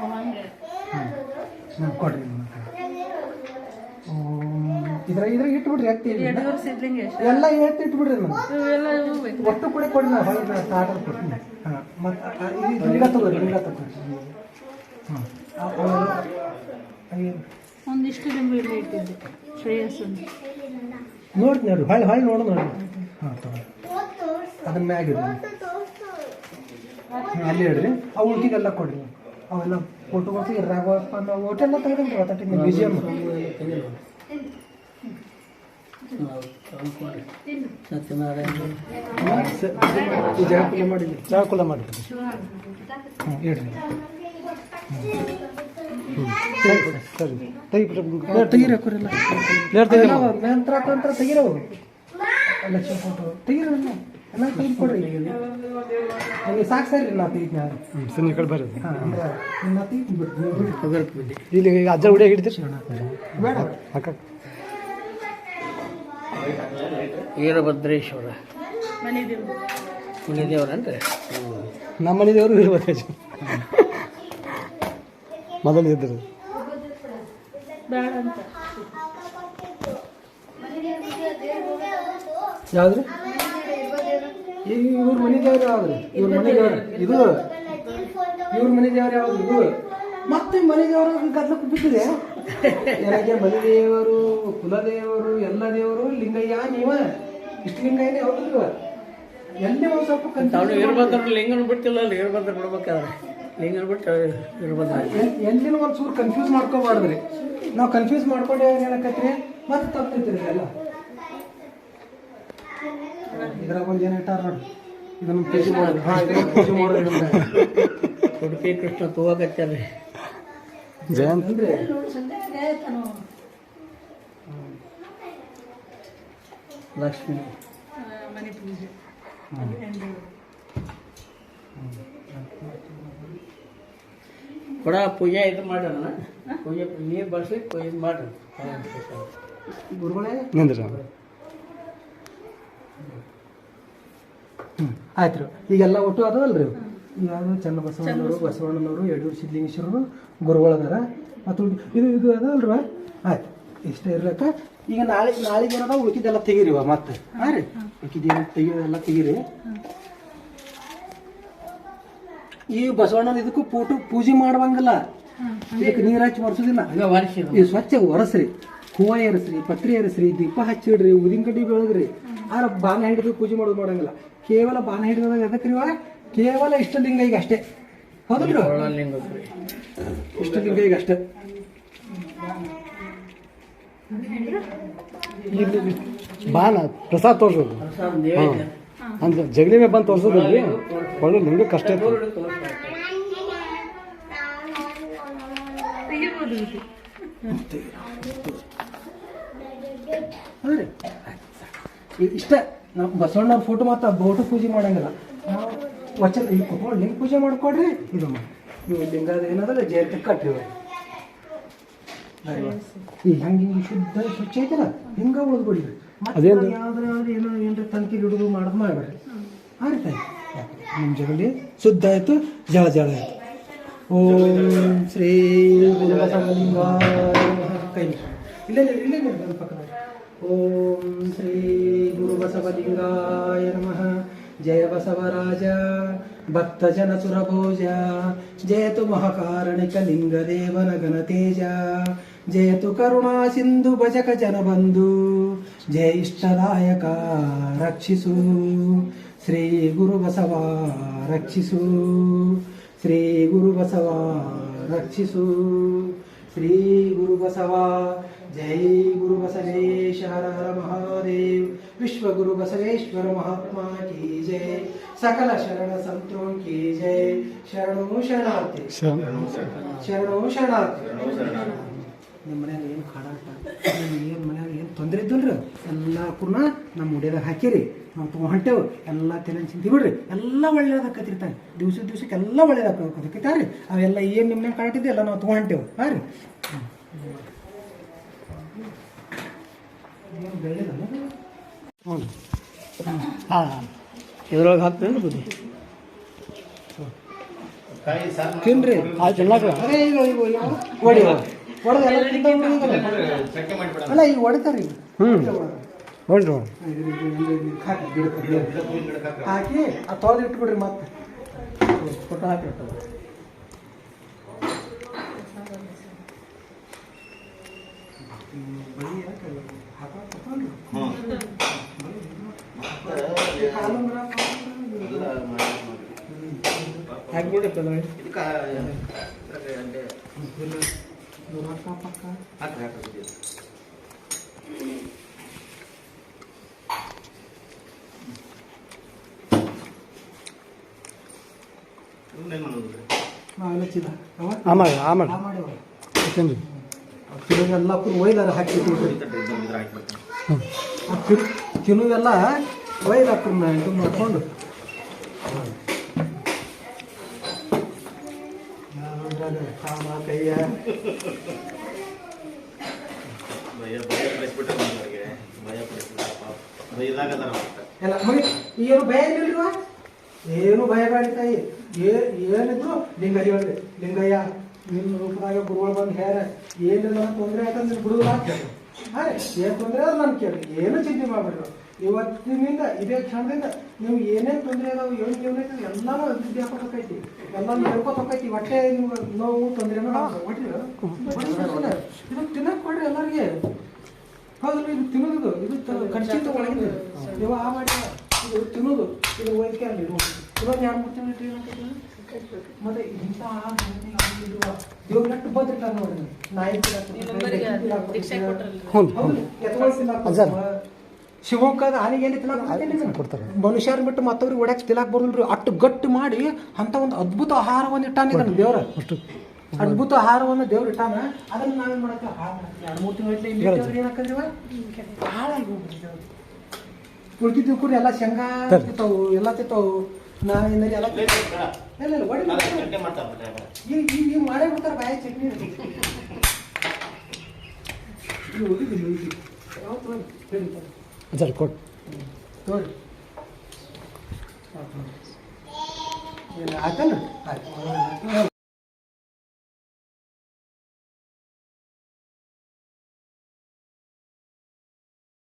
ಹ್ಞೂ ಕೊಡ್ರಿ ಇದ್ರ ಇದ್ರ ಇಟ್ಬಿಡ್ರಿ ಎಲ್ಲ ಎತ್ತಿ ಇಟ್ಬಿಡ್ರಿ ಒಟ್ಟು ಕೂಡ ಕೊಡಿ ನಾ ಕೊಡ್ತೀನಿ. ಹಾಂ ಮತ್ತು ತಗೋರಿ ತಗೋರಿ. ಹಾಂ ಒಂದಿಷ್ಟು ಲಿಂಬು ಇಲ್ಲಿ ಇಟ್ಟಿದ್ದೆ ಶ್ರೇಯಸ್ ಅಂತ ನೋಡ್ತೀನಿ ನೋಡ್ರಿ ಹೊಳ್ಳಿ ಹೊಳ್ಳಿ ನೋಡು ನೋಡಿ ಹಾಂ ತಗೊಳ್ಳಿ ಅದನ್ನ ಮ್ಯಾಗ ಇಡ್ರಿ. ಹ್ಮ್, ಅಲ್ಲಿ ಹೇಳ್ರಿ ಆ ಉಳ್ಕಿದೆಲ್ಲ ಕೊಡ್ರಿ. ಅವೆಲ್ಲ ಫೋಟೋಗ್ರಫಿ ಇರ್ರಾಗಪ್ಪ ನಾವು ಓಟೆಲ್ಲ ತೆಗೆದ್ರಿ ಒತ್ತಟಿ ಮ್ಯೂಸಿಯಮ್ ಸತ್ಯನಾರಾಯಣ ಮಾಡಿದ್ರಿ ಜಾಕುಲ ಮಾಡಿದ್ರಿ ಹ್ಞೂ ಸರಿ. ತೆಗಿ ತೆಗೀರಿ ಹಾಕೋರಿಲ್ಲ ನಂತರ ಹಾಕೋಂತರ ತೆಗಿರೋ ಲಕ್ಷ ಫೋಟೋ ತೆಗಿರೋ ಎಲ್ಲ ತೆಗೆದು ಸಾಕು ಸರಿ ನಾ ಕಡೆ ಬರ್ರಿ. ನಾ ತೆಗಿತೀನಿ ಇಲ್ಲಿ ಅಜ್ಜ ಬೇಡ ಅಕ್ಕ ವೀರಭದ್ರೇಶ್ವರ ಮನೆ ದೇವ್ರು ಮುನಿದೇವರನ್ರಿ ನಮ್ಮ ಮನೆ ದೇವರು ವೀರಭದ್ರೇಶ್ವರ. ಮೊದಲು ಇದ್ದರು ಬೇಡ ಅಂತ ಯಾವ್ದ್ರಿ? ಈಗ ಇವ್ರ ಮನೆ ದೇವ್ರು ಯಾವ್ದ್ರಿ? ಇವ್ರ ಮನೆ ದೇವ್ರು ಇದು ಇವ್ರ ಮನೆ ದೇವ್ರು ಯಾವ್ದು? ಇದು ಮತ್ತೆ ಮನೆ ದೇವರು ಗದ್ಲಕ್ಕೆ ಬಿದ್ದಿದೆ ನನಗೆ ಮನೆ ದೇವರು ಕುಲದೇವರು ಎಲ್ಲ ದೇವರು ಲಿಂಗಯ್ಯ ನೀವ? ಇಷ್ಟು ಲಿಂಗಯ್ಯನೇ ಹೌದಲ್ವ ಎಲ್ಲೇ ಒಂದು ಸ್ವಲ್ಪ ಅವನು ಕನ್ಫ್ಯೂಸ್ ಲಿಂಗ ಲಿಂಗನ ಬಿಟ್ಟಿಲ್ಲ ಅಲ್ಲಿ ವೀರಭದ್ರ ಬಿಡ್ಬೇಕಾದ್ರೆ. ಲಿಂಗನ ಬಿಟ್ಟು ವೀರಭದ್ರ ಎಲ್ಲಿನ ಒಂದು ಚೂರು ಕನ್ಫ್ಯೂಸ್ ಮಾಡ್ಕೋಬಾರ್ದ್ರಿ. ನಾವು ಕನ್ಫ್ಯೂಸ್ ಮಾಡ್ಕೊಂಡೆ ಏನ್ ಹೇಳಕತ್ರಿ ಮತ್ತೆ ತಪ್ಪಿತ್ರಿ ಎಲ್ಲ ಇದ್ರಾಗ ಒಂದು ಏನು ಇಟ್ಟಾರ ನೋಡಿ. ಇದನ್ನ ಪೂಜೆ ಮಾಡೋದು. ಹಾಂ ಇದನ್ನ ಪೂಜೆ ಮಾಡೋದು ಉಡುಪಿ ಕೃಷ್ಣ ತೂವಕತ್ತಾರೆ ಜಯಂತ್. ಲಕ್ಷ್ಮಿ. ಮನೆ ಪೂಜೆ. ಕೊಡ ಕೂಡ ಪೂಜೆ ಇದು ಮಾಡೋಣ. ಪೂಜೆ ನೀರು ಬಳಸಿ ಪೂಜೆ ಮಾಡ್ರಿ ಗುರುಗಳೇ. ನಿಂದ್ರಿ. ಆಯ್ತು ರೀ ಈಗೆಲ್ಲ ಒಟ್ಟು ಅದವಲ್ರಿ? ಯಾರು ಚನ್ನ ಬಸವಣ್ಣನವರು ಯಡೂರು ಸಿದ್ಧಲಿಂಗೇಶ್ವರರು ಗುರುಗಳದಾರ ಮತ್ತು ಇದು ಇದು ಅದಲ್ರಿ ಆಯ್ತು. ಇಷ್ಟ ಇರ್ಲಕ್ಕ ಈಗ ನಾಳೆ ನಾಳೆಗೆ ಏನದ? ಉಳ್ಕಿದ್ದೆಲ್ಲ ತೆಗೀರಿ ಇವಾಗ ಮತ್ತೆ. ಹಾಂ ರೀ ಉಳ್ಕಿದ್ದೇನು ತೆಗಿಯೋದೆಲ್ಲ ತೆಗೀರಿ. ಈ ಬಸವಣ್ಣನ ಇದಕ್ಕೂ ಪೂಟು ಪೂಜೆ ಮಾಡುವಂಗಿಲ್ಲ. ಇದಕ್ಕೆ ನೀರು ಹಚ್ಚಿ ಒರೆಸೋದಿಲ್ಲ. ಈ ಸ್ವಚ್ಛ ಒರೆಸ್ರಿ. ಹೂವ ಏರಿಸ್ರಿ ಪತ್ರಿ ಏರಿಸ್ರಿ ದೀಪ ಹಚ್ಚಿಡ್ರಿ ಊದಿನ ಕಡ್ಡಿ ಬೆಳಗ್ರಿ ಆರ ಬಾನ ಹಿಡಿದು ಪೂಜೆ ಮಾಡೋದು ಮಾಡಂಗಿಲ್ಲ. ಕೇವಲ ಬಾಣ ಹಿಡಿದಾಗ ಎದಕ್ರಿ ಇವ ಕೇವಲ ಇಷ್ಟಲಿಂಗ ಈಗ ಅಷ್ಟೇ ಹೌದಲ್ರಿ ಲಿಂಗ ಇಷ್ಟಲಿಂಗ ಈಗ ಅಷ್ಟೇ ಬಾಣ ಪ್ರಸಾದ ಪ್ರಸಾದ್ ತೋರ್ಸೋದು ಅಂತ ಜಗಲಿ ಮೇಲೆ ಬಂದು ತೋರಿಸೋದ್ರಿ ಒಳ್ಳೆ ನಿಮಗೆ ಕಷ್ಟ ಇತ್ತು ಇಷ್ಟ. ನಾವು ಬಸವಣ್ಣವ್ರ ಫೋಟೋ ಮಾತ್ರ ಬೋಟು ಪೂಜೆ ಮಾಡಂಗಿಲ್ಲ. ನಾವು ವಚನ ಲಿಂಗ ಪೂಜೆ ಮಾಡ್ಕೊಡ್ರಿ? ಇದು ಮಾಡಿ ಇವು ಲಿಂಗದ ಏನದಲ್ಲ ಜಯಂತಿ ಕಟ್ರಿ ಇವು. ಈ ಹೆಂಗೆ ಹಿಂಗೆ ಶುದ್ಧ ಸ್ವಚ್ಛ ಐತಲ್ಲ ಹಿಂಗ ಉಳಿದ್ಬಿಡಿರಿ ಮತ್ತೆ ಅದೇನು? ಯಾವ್ದ್ರ ಯಾವ್ದು ಏನೋ ಏನ್ರ ತನಕಿ ಹಿಡಿದು ಮಾಡೋದು ಮಾಡಬೇಡ್ರಿ. ಆಯ್ತು ನಿಮ್ಮ ಜಗಲಿ ಶುದ್ಧ ಆಯ್ತು ಜಳ ಜಳ ಆಯ್ತು. ಓಂ ಶ್ರೀ. ಕೈ ಇಲ್ಲ ಇಲ್ಲ ಇಲ್ಲ ఓం శ్రీ గురు బసవలింగాయ నమ జయ బసవరాజ భక్త జన సురభోజ జయతు మహకారణిక లింగదేవన తేజ జయతు కరుణా సింధు భజక జన బంధు ఇష్టదాయక రక్షిసు శ్రీ గురు బసవా రక్షిసు శ్రీ గురు బసవా రక్షిసు श्री गुरु बसवा जय गुरु बसवेश हर हर महादेव विश्व गुरु बसवेश्वर महात्मा की जय। सकल शरण संतों की जय। शरण शरणार्थी। शरण शरणार्थी। ನಿಮ್ಮ ಮನ್ಯಾಗ ಏನು ಕಾಡಾಟ? ಏನು ಮನ್ಯಾಗ ಏನು ತೊಂದರೆ ಇದ್ದಲ್ರಿ? ಎಲ್ಲ ಕೂಡ ನಮ್ಮ ಉಡಿಯೋದಾಗ ಹಾಕಿರಿ. ನಾವು ತುಂಬ ಹೊಂಟೇವು ಎಲ್ಲ ತಿನ್ನ ಚಿಂತೆ ಬಿಡ್ರಿ. ಎಲ್ಲ ಒಳ್ಳೇದಾಕತಿರ್ತಾನೆ ದಿವ್ಸ ದಿವ್ಸಕ್ಕೆ ಎಲ್ಲ ಒಳ್ಳೇದಾಕತಿರ್ತಾರೆ ಅವೆಲ್ಲ ಏನು ನಿಮ್ಮನ್ಯಾಗ ಕಾಟಿದೆ ಎಲ್ಲ ನಾವು ಹೊಂಟೇವು ಹಾಂ ರೀ. ಹ್ಞೂ ಹಾಂ. ಇದ್ರೊಳಗೆ ಹಾಕ್ತೇನೆ ಬುದ್ಧಿ? ತಿನ್ರಿ. ಆಯ್ತು ಹೊಡಿ. ಅಲ್ಲ ಈಗ ಹೊಡಿತಾರೆ ಹ್ಞೂ ಹಾಕಿ ಆ ತೊಳೆದು ಇಟ್ಬಿಡ್ರಿ ಮತ್ತೆ. ಫೋಟೋ ಹಾಕಿ ಹಾಕ್ಬಿಡಿ ಪಕ್ಕ ಚಿದ ಅವ ಆಮೇಲೆ ಆಮೇಲೆ ತಿನ್ರಿ ತಿನ್ನುವೆಲ್ಲ ಒಯ್ದಾರ ಹಾಕಿಬಿಟ್ರಿ ತಿನ್ನುವೆಲ್ಲ ಒಯ್ದು ಹಾಕ್ರಿ ಇದು ಮಾಡ್ಕೊಂಡು ಕಾಮ ಕೈಯ ಎಲ್ಲ ಮುಗಿ ಏನು ಭಯ ಇಲ್ರಿವ ಏನು ಭಯ ಬೇಡ ತಾಯಿ. ಏ ಏನಿದ್ರು ಲಿಂಗಯ್ಯ ಹೇಳ್ರಿ ಲಿಂಗಯ್ಯ ನಿಮ್ಮ ರೂಪದಾಗ ಗುರುಗಳು ಬಂದು ಹೇರ ಏನಿಲ್ಲ ತೊಂದರೆ ಬಿಡುದಿಲ್ಲ ಅಂತ ಹೇಳಿ ಹಾಂ ಏನು ತೊಂದರೆ ಅದು ನಾನು ಕೇಳಿ. ಏನು ಚಿಂತೆ ಮಾಡ್ಬೇಡ್ರಿ ಇವತ್ತಿನಿಂದ ಇದೇ ಕ್ಷಣದಿಂದ ನೀವು ಏನೇ ತೊಂದರೆ ಅದಾವ ಏನು ಜೀವನ ಐತಿ ಎಲ್ಲಾನು ಅಭಿವೃದ್ಧಿ ಹಾಕೋತೈತಿ ಎಲ್ಲಾನು ಹೋಗೈತಿ ಹೊಟ್ಟೆ ನೀವು ನೋವು ತೊಂದರೆ ಇದು ತಿನ್ನಕ್ ಕೊಡ್ರಿ ಎಲ್ಲರಿಗೆ. ಹೌದು ಇದು ತಿನ್ನೋದು ಇದು ಖರ್ಚಿತ ಒಳಗಿದೆ. ನೀವು ಆ ಮಾಡಿ ಇದು ತಿನ್ನೋದು ಇದು ವೈದ್ಯ ಅಲ್ಲಿ ಇವಾಗ ಯಾರು ಮೂರು ತಿಂಗಳು ಮತ್ತೆ ಇಂಥ ದೇವ್ರ ನೆಟ್ಟು ಬಂದಿಲ್ಲ ನೋಡ್ರಿ. ನಾಯಿ ಶಿವಮೊಗ್ಗದ ಆನೆಗೆ ಎಲ್ಲಿ ತಿನ್ನಕ್ ಕೊಡ್ತಾರೆ. ಮನುಷ್ಯರನ್ನ ಬಿಟ್ಟು ಮತ್ತವ್ರಿಗೆ ಓಡಾಕ್ ತಿಲಾಕ್ ಬರೋದಿಲ್ರಿ. ಅಷ್ಟು ಗಟ್ಟಿ ಮಾಡಿ ಅಂತ ಒಂದು ಅದ್ಭುತ ಆಹಾರವನ್ನು ಇದನ್ನು ದೇವ್ರು. ಅಷ್ಟು ಅದ್ಭುತ ಆಹಾರವನ್ನು ದೇವ್ರು ಇಟ್ಟಾನ. ಅದನ್ನ ನಾವೇನ್ ಮಾಡಕ್ಕೆ? ಎರಡು ಮೂರು ತಿಂಗಳ ಇಲ್ಲಿ ಇಟ್ಟವ್ರಿಗೆ ಏನ್ ಹಾಕಂದ್ರಿವ ಹಾಳಾಗಿ ಉಳ್ಕಿದ್ದು ಕೂಡ ಎಲ್ಲ ಶೇಂಗಾ ತಿಂತಾವು ಎಲ್ಲ ತಿಂತಾವು. ಎಲ್ಲ ಇಲ್ಲ ಇಲ್ಲ ಒಡಿ ಈಗ ಈಗ ಈಗ ಮಾಡೇ ಬಿಡ್ತಾರೆ ಬಾಯ ಚಟ್ನಿ. ಯಾವತ್ತು ಸರಿ ಕೊಟ್ಟು ನೋಡಿ ಇಲ್ಲ ಆಯ್ತಲ್ಲ ಆಯ್ತು